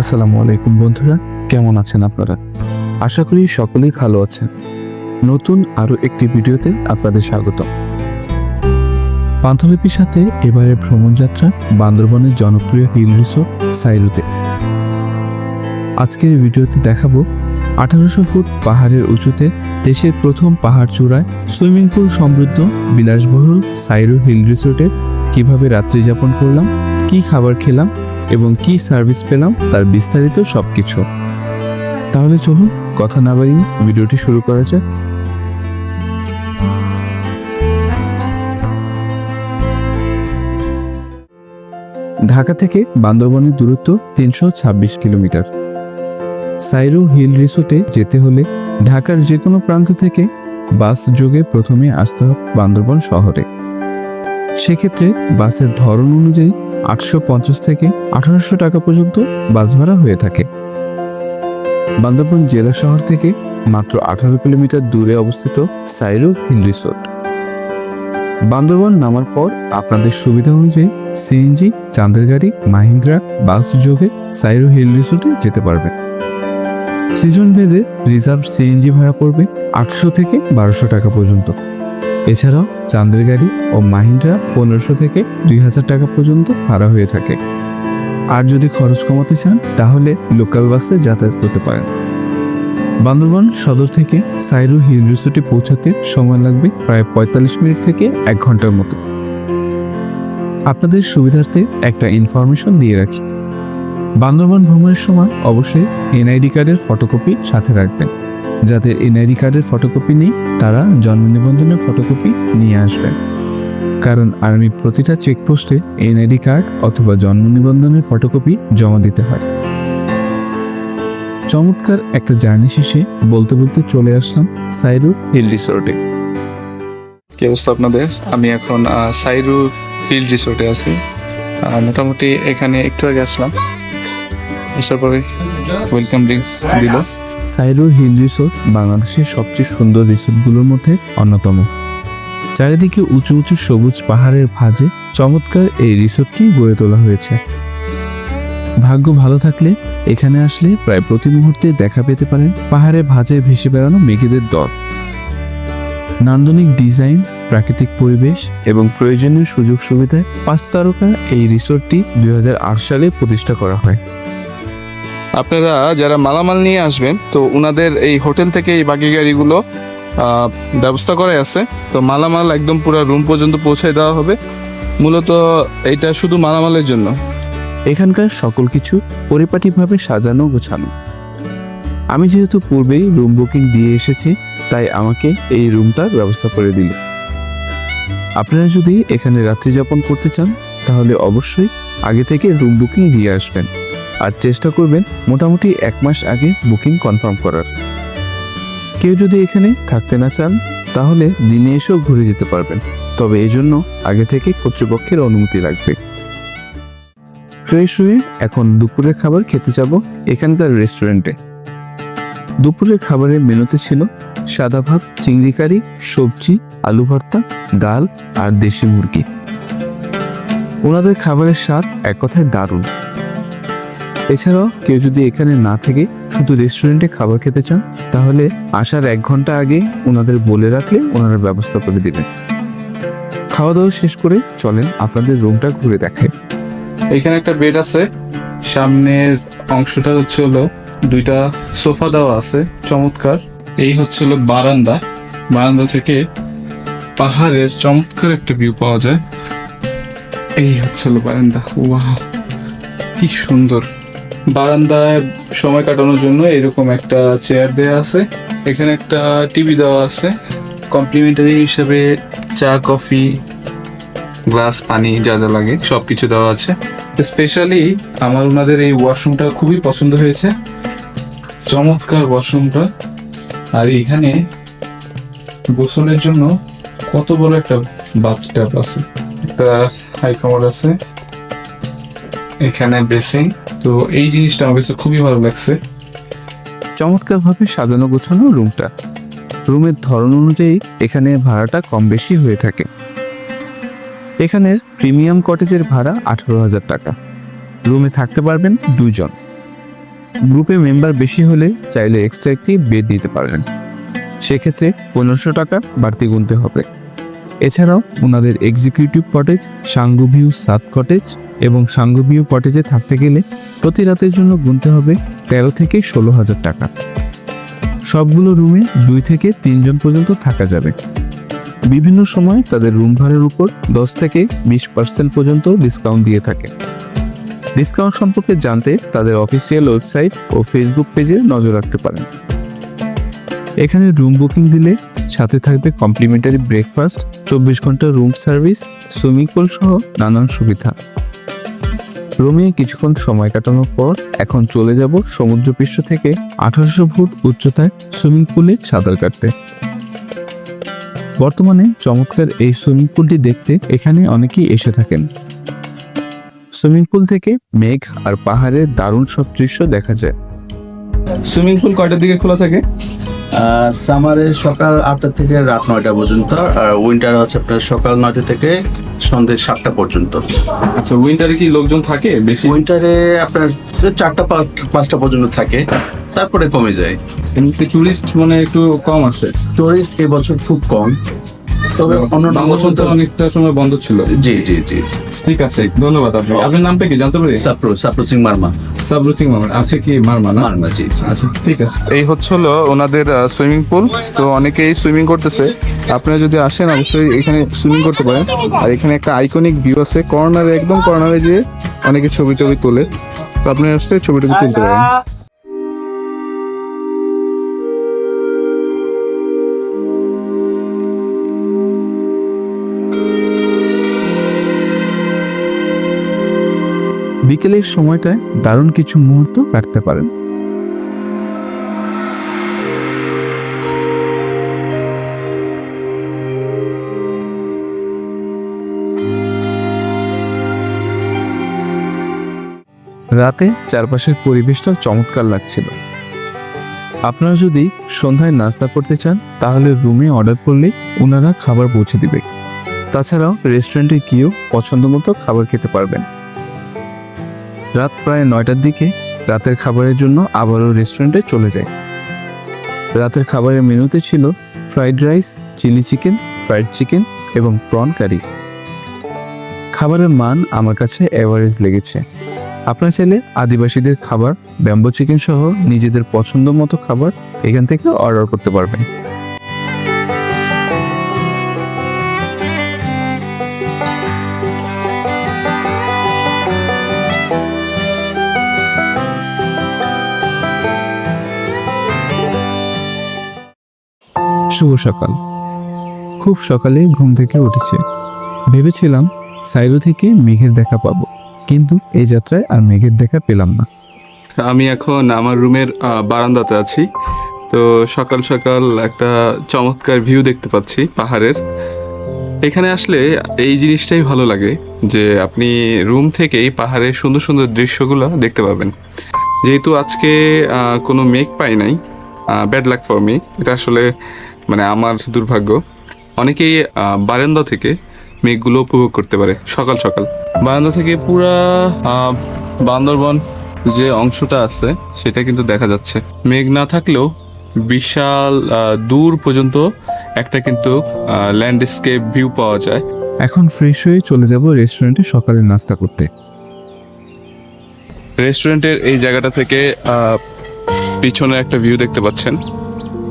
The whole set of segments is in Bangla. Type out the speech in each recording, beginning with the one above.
আসসালামু আলাইকুম বন্ধুরা, কেমন আছেন আপনারা? আশা করি সকলেই ভালো আছেন। নতুন আরও একটি ভিডিওতে আপনাদের স্বাগত পান্থলিপির সাথে এবারের ভ্রমণযাত্রা বান্দরবনের জনপ্রিয় হিল রিসোর্ট সাইরুতে। আজকের ভিডিওতে দেখাবো আঠারোশো ফুট পাহাড়ের উঁচুতে দেশের প্রথম পাহাড় চূড়ায় সুইমিং পুল সমৃদ্ধ বিলাসবহুল সাইরু হিল রিসোর্টে কীভাবে রাত্রি যাপন করলাম, কি খাবার খেলাম এবং কি সার্ভিস পেলাম তার বিস্তারিত সবকিছু। তাহলে চলুন, কথা না বাড়িয়ে ভিডিওটি শুরু করা যাক। ঢাকা থেকে বান্দরবনের দূরত্ব তিনশো ছাব্বিশ কিলোমিটার। সাইরো হিল রিসোর্টে যেতে হলে ঢাকার যে কোনো প্রান্ত থেকে বাস যোগে প্রথমে আসতে হবে বান্দরবন শহরে। সেক্ষেত্রে বাসের ধরন অনুযায়ী আটশো পঞ্চাশ থেকে আঠারোশো টাকা পর্যন্ত বাস ভাড়া হয়ে থাকে। বান্দরবন জেলা শহর থেকে মাত্র আঠারো কিলোমিটার দূরে অবস্থিত সাইরো হিল রিসোর্ট। বান্দরবন নামার পর আপনাদের সুবিধা অনুযায়ী সিএনজি চাঁদের গাড়ি, মাহিন্দ্রা, বাস যোগে সাইরো হিল রিসোর্টে যেতে পারবেন। সিজন ভেদে রিজার্ভ সিএনজি ভাড়া পড়বে আটশো থেকে বারোশো টাকা পর্যন্ত। এছাড়াও চাঁদের গাড়ি ও মাহিন্দ্রা পনেরোশো থেকে দুই হাজার টাকা পর্যন্ত ভাড়া হয়ে থাকে। আর যদি খরচ কমাতে চান, তাহলে লোকাল বাসে যাতায়াত করতে পারেন। বান্দরবান সদর থেকে সাইরু হিল রিসোর্টে পৌঁছাতে সময় লাগবে প্রায় পঁয়তাল্লিশ মিনিট থেকে এক ঘণ্টার মতো। আপনাদের সুবিধার্থে একটা ইনফরমেশন দিয়ে রাখি। বান্দরবান ভ্রমণের সময় অবশ্যই এনআইডি কার্ডের ফটোকপি সাথে রাখবেন। যাদের এনআইডি কার্ডের ফটোকপি নেই, তারা জন্ম নিবন্ধনের ফটোকপি নিয়ে আসবেন কারণ আর্মি প্রতিটা চেকপোস্টে এনআইডি কার্ড অথবা জন্ম নিবন্ধনের ফটোকপি জমা দিতে হয়। চমৎকার একটা জার্নি শেষে বলতে বলতে চলে আসলাম সাইরু হিল রিসোর্টে। কি অবস্থা আপনাদের? আমি এখন সাইরু হিল রিসোর্টে আছি। মোটামুটি এখানে একটু আগে আসলাম। আসার পরে ওয়েলকাম ড্রিঙ্কস দিল। সাইরো হিল রিসোর্ট বাংলাদেশের সবচেয়ে সুন্দর রিসোর্টগুলোর মধ্যে অন্যতম। চারিদিকে উঁচু উঁচু সবুজ পাহাড়ের ভাঁজে চমৎকার এই রিসোর্টটি গড়ে তোলা হয়েছে। ভাগ্য ভালো থাকলে এখানে আসলে প্রায় প্রতি মুহূর্তে দেখা পেতে পারেন পাহাড়ে ভাঁজে ভেসে বেড়ানো মেঘেদের দল। নান্দনিক ডিজাইন, প্রাকৃতিক পরিবেশ এবং প্রয়োজনীয় সুযোগ সুবিধায় পাঁচ তারকা এই রিসোর্টটি দুই সালে প্রতিষ্ঠা করা হয়। আপনারা যারা মালামাল নিয়ে আসবেন, তো ওনাদের এই হোটেল থেকে এই বাকি গাড়িগুলো ব্যবস্থা করাই আছে। তো মালামাল একদম পুরো রুম পর্যন্ত পৌঁছে দেওয়া হবে। মূলত এটা শুধু মালামালের জন্য। এখানকার সকল কিছু পরিপাটিভাবে সাজানো গোছানো। আমি যেহেতু পূর্বেই রুম বুকিং দিয়ে এসেছি, তাই আমাকে এই রুমটার ব্যবস্থা করে দিল। আপনারা যদি এখানে রাত্রি যাপন করতে চান, তাহলে অবশ্যই আগে থেকে রুম বুকিং দিয়ে আসবেন। আর চেষ্টা করবেন মোটামুটি এক মাস আগে বুকিং কনফার্ম করার। কেউ যদি এখানে থাকতে না চান, তাহলে দিনে এসেও ঘুরে যেতে পারবেন। তবে এজন্য আগে থেকে কর্তৃপক্ষের অনুমতি লাগবে। ফ্রেশ হয়ে এখন দুপুরের খাবার খেতে যাব এখানকার রেস্টুরেন্টে। দুপুরের খাবারের মেনুতে ছিল সাদা ভাত, চিংড়ি কারি, সবজি, আলু ভর্তা, ডাল আর দেশি মুরগি। ওনাদের খাবারের স্বাদ এক কথায় দারুণ। এছাড়াও কেউ যদি এখানে না থেকে শুধু রেস্টুরেন্টে খাবার খেতে চান, তাহলে আসার এক ঘণ্টা আগে ওনাদের বলে রাখলে ওনারা ব্যবস্থা করে দেবেন। খাওয়া দাওয়া শেষ করে চলেন আপনাদের রুমটা ঘুরে দেখায় এখানে একটা বেড আছে, সামনের অংশটা হচ্ছে হলো দুইটা সোফা দেওয়া আছে, চমৎকার। এই হচ্ছে হলো বারান্দা। বারান্দা থেকে পাহাড়ের চমৎকার একটা ভিউ পাওয়া যায়। এই হচ্ছে হলো বারান্দা। ওয়াহ কি সুন্দর। বারান্দায় সময় কাটানোর জন্য এরকম একটা চেয়ার দেওয়া আছে। এখানে একটা টিভি দেওয়া আছে। কমপ্লিমেন্টারি হিসেবে চা কফি গ্লাস পানি যা যা লাগে সব কিছু দেওয়া আছে। স্পেশালি আমার ওনাদের এই ওয়াশরুমটা খুবই পছন্দ হয়েছে। চমৎকার ওয়াশরুমটা আর এইখানে গোসলের জন্য কত বড় একটা বাথটাব আছে। একটা হাই কামড় আছে। এখানে বেসিং তো এই জিনিসটা আমার কাছে খুবই ভালো লাগছে। চমৎকারভাবে সাজানো গোছানো রুমটা। রুমের ধরন অনুযায়ী এখানে ভাড়াটা কম বেশি হয়ে থাকে। এখানের প্রিমিয়াম কটেজের ভাড়া আঠারো হাজার টাকা। রুমে থাকতে পারবেন দুজন গ্রুপে মেম্বার বেশি হলে চাইলে এক্সট্রা একটি বেড দিতে পারবেন। সেক্ষেত্রে পনেরোশো টাকা বাড়তি গুনতে হবে। এছাড়াও ওনাদের এক্সিকিউটিভ কটেজ সাঙ্গুভিউ সাত কটেজ এবং সাঙ্গুভিউ কটেজে থাকতে গেলে প্রতি রাতের জন্য গুনতে হবে তেরো থেকে ষোলো হাজার টাকা। সবগুলো রুমে দুই থেকে তিনজন পর্যন্ত থাকা যাবে। বিভিন্ন সময় তাদের রুম ভাড়ার উপর দশ থেকে বিশ পার্সেন্ট পর্যন্ত ডিসকাউন্ট দিয়ে থাকে। ডিসকাউন্ট সম্পর্কে জানতে তাদের অফিসিয়াল ওয়েবসাইট ও ফেসবুক পেজে নজর রাখতে পারেন। এখানে রুম বুকিং দিলে সাথে থাকবে কমপ্লিমেন্টারি ব্রেকফাস্ট চব্বিশ ঘণ্টা রুম সার্ভিস সুইমিং পুল সহ নানান সুবিধা। রুমে কিছুক্ষণ সময় কাটানোর পর এখন চলে যাব সমুদ্রপৃষ্ঠ থেকে আঠারোশো ফুট উচ্চতায় সুইমিং পুলে সাঁতার কাটতে। বর্তমানে চমৎকার এই সুইমিং পুলটি দেখতে এখানে অনেকেই এসে থাকেন। সুইমিং পুল থেকে মেঘ আর পাহাড়ের দারুণ সব দৃশ্য দেখা যায়। সুইমিং পুল কয়টার দিকে খোলা থাকে? সামারে সকাল আটটা থেকে রাত নয়টা পর্যন্ত আর উইন্টার হচ্ছে আপনার সকাল নয়টা থেকে সন্ধ্যে সাতটা পর্যন্ত। আচ্ছা উইন্টারে কি লোকজন থাকে বেশি? উইন্টারে আপনার চারটা পাঁচ- পাঁচটা পর্যন্ত থাকে তারপরে কমে যায়। এমনিতে টুরিস্ট মানে একটু কম আসে? টুরিস্ট এবছর খুব কম তবে অন্য তো অনেকটা সময় বন্ধ ছিল। জি জি জি। ঠিক আছে ধন্যবাদ আপনি। আপনার নামটা কি জানতে পারি? সাপ্রো সাপ্রো সিং মার্মা। সাবরু সিং মামার আছে কি মারমা না? মার্মা জি। আচ্ছা ঠিক আছে। এই হচ্ছে হলো ওনাদের সুইমিং পুল। তো অনেকেই সুইমিং করতেছে। আপনারা যদি আসেন অবশ্যই এখানে সুইমিং করতে পারেন। আর এখানে একটা আইকনিক ভিউ আছে। কর্নারে একদম কর্নারে যে অনেকে ছবি টবি তোলে। তো আপনি আসলে ছবি টবি তুলতে পারেন। বিকেলের সময়টায় দারুণ কিছু মুহূর্ত কাটতে পারেন। রাতে চারপাশের পরিবেশটা চমৎকার লাগছিল। আপনারা যদি সন্ধ্যায় নাস্তা করতে চান, তাহলে রুমে অর্ডার করলে ওনারা খাবার পৌঁছে দিবে। তাছাড়াও রেস্টুরেন্টে গিয়েও পছন্দ মতো খাবার খেতে পারবেন। রাত প্রায় নয়টার দিকে রাতের খাবারের জন্য আবারও রেস্টুরেন্টে চলে যায়। রাতের খাবারের মেনুতে ছিল fried rice, chilli chicken, fried chicken এবং প্রন কারি। খাবারের মান আমার কাছে অ্যাভারেজ লেগেছে। আপনারা চাইলে আদিবাসীদের খাবার, ব্যাম্বো চিকেন সহ নিজেদের পছন্দ মতো খাবার এখান থেকে অর্ডার করতে পারবেন। শুভ সকাল। খুব সকালে ঘুম থেকে উঠেছে। ভেবেছিলাম সাইরো থেকে মেঘের দেখা পাবো, কিন্তু এই যাত্রায় আর মেঘের দেখা পেলাম না। আমি এখন আমার রুমের বারান্দাতে আছি। তো সকাল সকাল একটা চমৎকার ভিউ দেখতে পাচ্ছি পাহাড়ের। এখানে আসলে এই জিনিসটাই ভালো লাগে যে আপনি রুম থেকেই পাহাড়ের সুন্দর সুন্দর দৃশ্যগুলো দেখতে পাবেন যেহেতু আজকে কোনো মেঘ পাই নাই ব্যাড লাক ফর মি এটা আসলে মানে আমার দুর্ভাগ্য। অনেকেই বারান্দা থেকে মেঘগুলো উপভোগ করতে পারে সকাল সকাল। বারান্দা থেকে পুরা বান্দরবন যে অংশটা আছে সেটা কিন্তু দেখা যাচ্ছে। মেঘ না থাকলেও বিশাল দূর পর্যন্ত একটা কিন্তু ল্যান্ডস্কেপ ভিউ পাওয়া যায়। এখন ফ্রেশ হয়ে চলে যাব রেস্টুরেন্টে সকালের নাস্তা করতে। রেস্টুরেন্টের এই জায়গাটা থেকে আহ, পিছনে একটা ভিউ দেখতে পাচ্ছেন।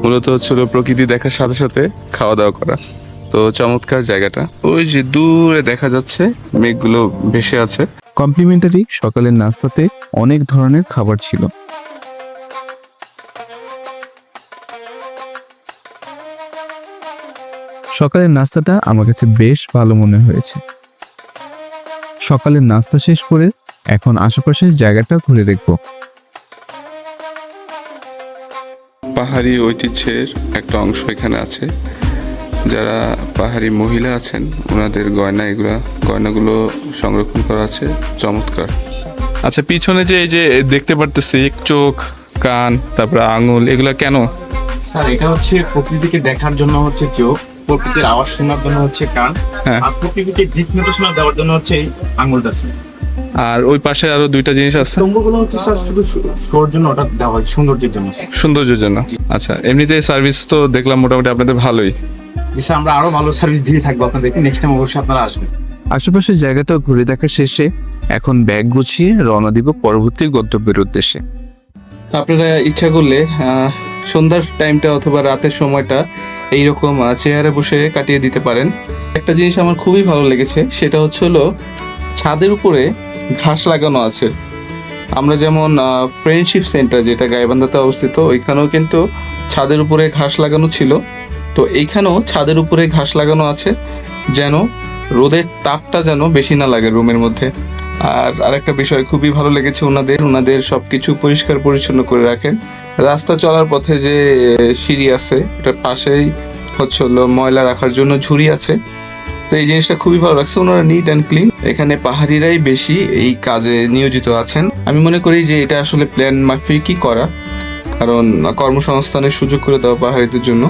মূলত হচ্ছিল প্রকৃতি দেখার সাথে সাথে খাওয়া দাওয়া করা। তো চমৎকার জায়গাটা। ওই যে দূরে দেখা যাচ্ছে, মেঘগুলো ভেসে আছে। কমপ্লিমেন্টারি সকালের নাস্তাতে অনেক ধরনের খাবার ছিল। সকালের নাস্তাটা আমার কাছে বেশ ভালো মনে হয়েছে। সকালের নাস্তা শেষ করে এখন আশেপাশের জায়গাটা ঘুরে দেখব। পাহাড়ি ঐতিহ্যের একটা অংশ এখানে আছে। যারা পাহাড়ি মহিলা আছেন ওনাদের গয়না এগুলা গয়নাগুলো সংরক্ষণ করা আছে। চমৎকার। আচ্ছা পিছনে যে এই যে দেখতে পারতেছি চোখ কান তারপরে আঙুল এগুলা কেন? স্যার এটা হচ্ছে প্রকৃতিকে দেখার জন্য হচ্ছে চোখ প্রকৃতির আওয়াজ শোনার জন্য হচ্ছে কান হ্যাঁ। আর প্রকৃতিকে দিক নির্দেশনা দেওয়ার জন্য হচ্ছে এই আঙুলটা স্যার। আর ওই পাশে আরও দুইটা জিনিস আছে। স্তম্ভগুলো হচ্ছে স্যার শুধু শোর জন্য ওটা দেওয়া হয় সৌন্দর্যের জন্য। সৌন্দর্যের জন্য। আচ্ছা এমনিতে সার্ভিস তো দেখলাম মোটামুটি আপনাদের ভালোই। স্যার আমরা আরও ভালো সার্ভিস দিয়ে থাকব আপনাদেরকে। নেক্সট টাইম অবশ্যই আপনারা আসবেন। আশেপাশের জায়গাটাও ঘুরে দেখা শেষে। এখন ব্যাগ গুছিয়ে রওনা দিব পরবর্তী গন্তব্যের উদ্দেশ্যে। আপনারা ইচ্ছা করলে সন্ধ্যার টাইমটা অথবা রাতের সময়টা এইরকম চেয়ারে বসে কাটিয়ে দিতে পারেন। একটা জিনিস আমার খুবই ভালো লেগেছে সেটা হচ্ছে হলো ছাদের উপরে ঘাস লাগানো আছে। আমরা যেমন ফ্রেন্ডশিপ সেন্টার যেটা গাইবান্ধাতে অবস্থিত, ওইখানেও কিন্তু ছাদের উপরে ঘাস লাগানো ছিল। তো এইখানেও ছাদের উপরে ঘাস লাগানো আছে, যেন রোদের তাপটা যেন বেশি না লাগে রুমের মধ্যে। আর আরেকটা বিষয়, খুবই ভালো লেগেছে ওনাদের ওনাদের সবকিছু পরিষ্কার পরিচ্ছন্ন করে রাখেন। রাস্তা চলার পথে যে সিঁড়ি আছে, এটার পাশেই হচ্ছে হলো ময়লা রাখার জন্য ঝুড়ি আছে। তো এই জিনিসটা খুবই ভালো লাগছে। ওনারা নিট অ্যান্ড ক্লিন এখানে পাহাড়িরাই বেশি এই কাজে নিয়োজিত আছেন। আমি মনে করি যে এটা আসলে প্ল্যান মাফিকই করা। কারণ কর্মসংস্থানের সুযোগ করে দেওয়া পাহাড়িদের জন্য।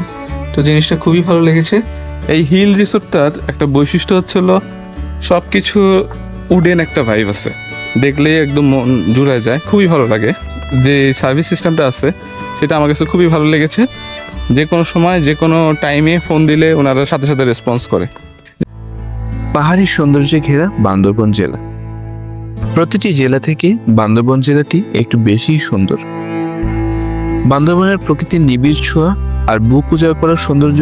তো জিনিসটা খুবই ভালো লেগেছে। এই হিল রিসোর্টটার একটা বৈশিষ্ট্য হচ্ছিল সব কিছু উডেন একটা ভাইব আছে। দেখলেই একদম মন জুড়ে যায়। খুবই ভালো লাগে। যে সার্ভিস সিস্টেমটা আছে, সেটা আমার কাছে খুবই ভালো লেগেছে। যে কোনো সময় যে কোনো টাইমে ফোন দিলে ওনারা সাথে সাথে রেসপন্স করে। পাহাড়ি সৌন্দর্যে ঘেরা বান্দরবন জেলা। প্রতিটি জেলা থেকে বান্দরবন জেলাটি একটু বেশি সুন্দর। বান্দরবনের প্রকৃতির নিবিড় ছোঁয়া আর বুক উজাড় করার সৌন্দর্য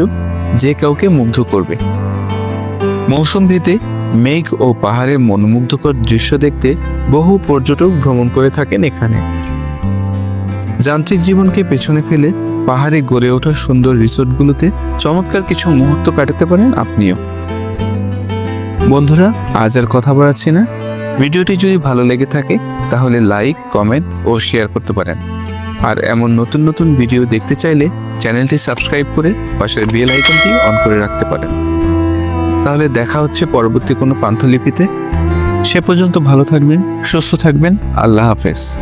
যে কাউকে মুগ্ধ করবে। মৌসুম ভেদে মেঘ ও পাহাড়ের মনোমুগ্ধকর দৃশ্য দেখতে বহু পর্যটক ভ্রমণ করে থাকেন এখানে। যান্ত্রিক জীবনকে পেছনে ফেলে পাহাড়ে গড়ে ওঠা সুন্দর রিসোর্টগুলোতে চমৎকার কিছু মুহূর্ত কাটাতে পারেন আপনিও। বন্ধুরা, আজ আর কথা বাড়াচ্ছি না। ভিডিওটি যদি ভালো লেগে থাকে, তাহলে লাইক, কমেন্ট ও শেয়ার করতে পারেন। আর এমন নতুন নতুন ভিডিও দেখতে চাইলে চ্যানেলটি সাবস্ক্রাইব করে পাশের বেল আইকনটি অন করে রাখতে পারেন। তাহলে দেখা হচ্ছে পরবর্তী কোনো পান্থলিপিতে। সে পর্যন্ত ভালো থাকবেন, সুস্থ থাকবেন, আল্লাহ হাফেজ.